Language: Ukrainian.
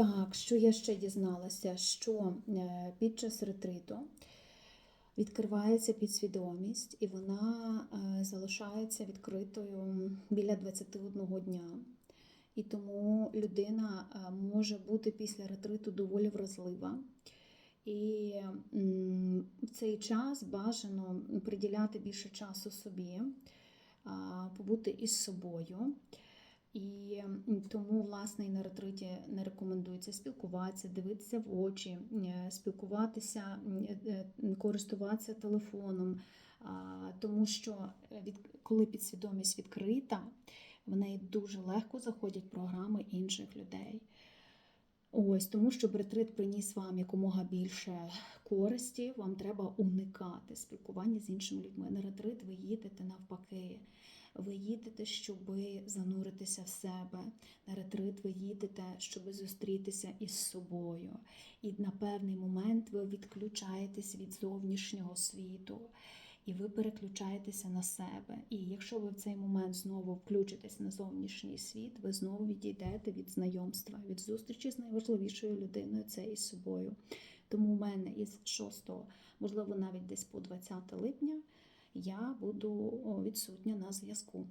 Так, що я ще дізналася, що е, під час ретриту відкривається підсвідомість, і вона е, залишається відкритою біля 21 дня. І тому людина е, може бути після ретриту доволі вразлива. І в цей час бажано приділяти більше часу собі, побути із собою. І тому, власне, і на ретриті не рекомендується спілкуватися, дивитися в очі, е, спілкуватися, е, е, користуватися телефоном, тому що від, коли підсвідомість відкрита, в неї дуже легко заходять програми інших людей. Ось тому, щоб ретрит приніс вам якомога більше користі, вам треба уникати спілкування з іншими людьми. На ретрит ви їдете навпаки. Ви їдете, щоб зануритися в себе. На ретрит ви їдете, щоб зустрітися із собою. І на певний момент ви відключаєтесь від зовнішнього світу. І ви переключаєтеся на себе. І якщо ви в цей момент знову включитесь на зовнішній світ, ви знову відійдете від знайомства, від зустрічі з найважливішою людиною це із собою. Тому у мене із 6, можливо, навіть десь по 20 липня я буду відсутня на зв'язку.